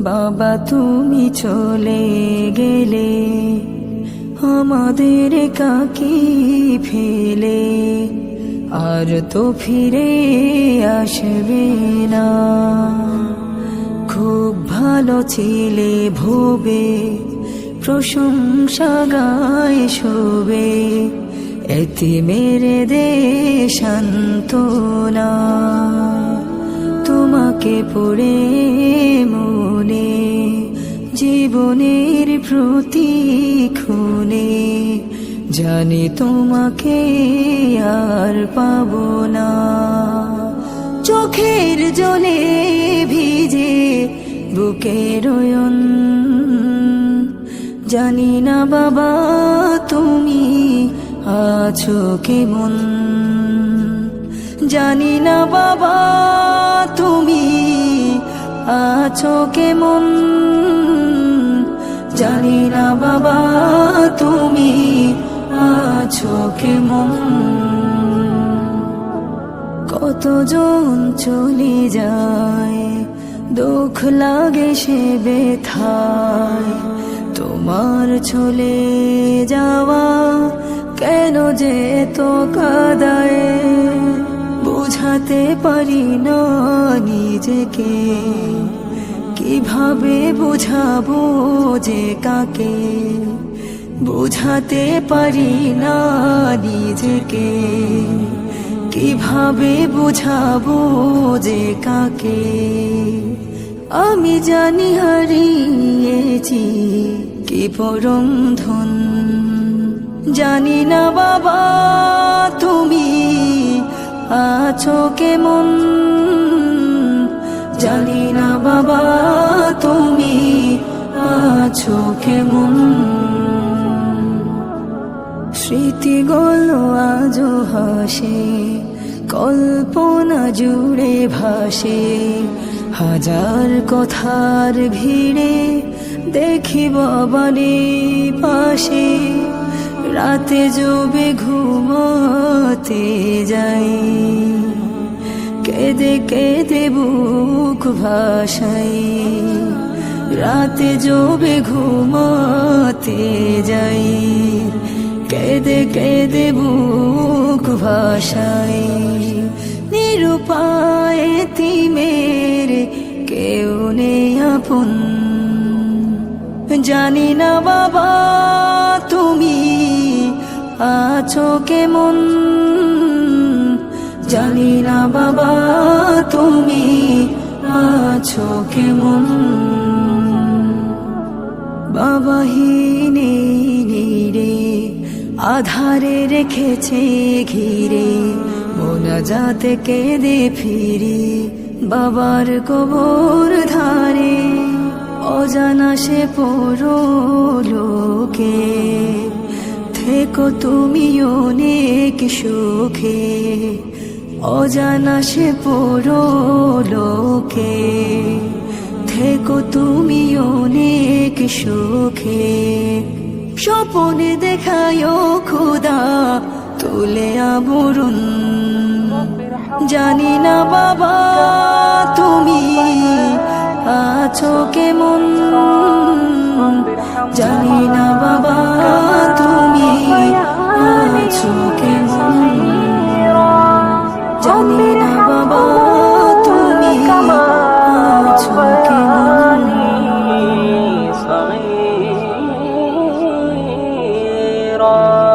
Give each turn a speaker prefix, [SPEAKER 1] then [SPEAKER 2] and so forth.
[SPEAKER 1] বাবা, তুমি চলে গেলে আমাদের কাকি ফেলে? আর তো ফিরে আসবে না। খুব ভালো ছিলে ভোবে, প্রশংসা গায় শোবে, এতে মেরে দে শান্তনা তোমাকে পড়ে মনে জীবনের প্রতি খুনে, জানি তোমাকে আর পাব না। চোখের জলে ভিজে বুকের জানি না বাবা তুমি আছো কেমন। জানি না বাবা তুমি আছো কেমন জানি না বাবা তুমি আছো কেমন কতজন চলে যায়, দুঃখ লাগে সে বেথায় তোমার চলে যাওয়া কেন যে তো কাদায়? বুঝাতে পারি না নিজেকে। কীভাবে বুঝাবো যে কাকে? বুঝাতে পারি না নিজেকে। কীভাবে বুঝাবো যে কাকে? আমি জানি হারিয়েছি কি পরম ধন। জানি না বাবা, তুমি আছো কেমন? জানি না বাবা আছো কেমন স্মৃতিগুলো আজও হাসে কল্পনা জুড়ে ভাসে। হাজার কথার ভিড়ে দেখি বাবারে পাশে। রাতে জবে ঘুমোতে যাই। কেঁদে কেঁদে বুক ভাসাই। রাতে জবে ঘুমোতে যাই। কেদে কেঁদে বুক ভাষাই নিরুপায় তিমের কেউ নেই আপন। জানি না বাবা, তুমি আছো কেমন? জানি না বাবা, তুমি আছো কেমন? আধারে রেখেছে ঘিরে, মোনা যাতে কেঁদে ফিরি, বাবার কবর ধারে, অজানা সে পড়ো লোকে থেকো তুমি অনেক সুখে, অজানা সে পড়ো লোকে থেকো তুমি অনেক সুখে। স্বপনে দেখায় খুদা তুলে আবরুন জানি না বাবা তুমি আছো কেমন? জানি না বাবা। خيرا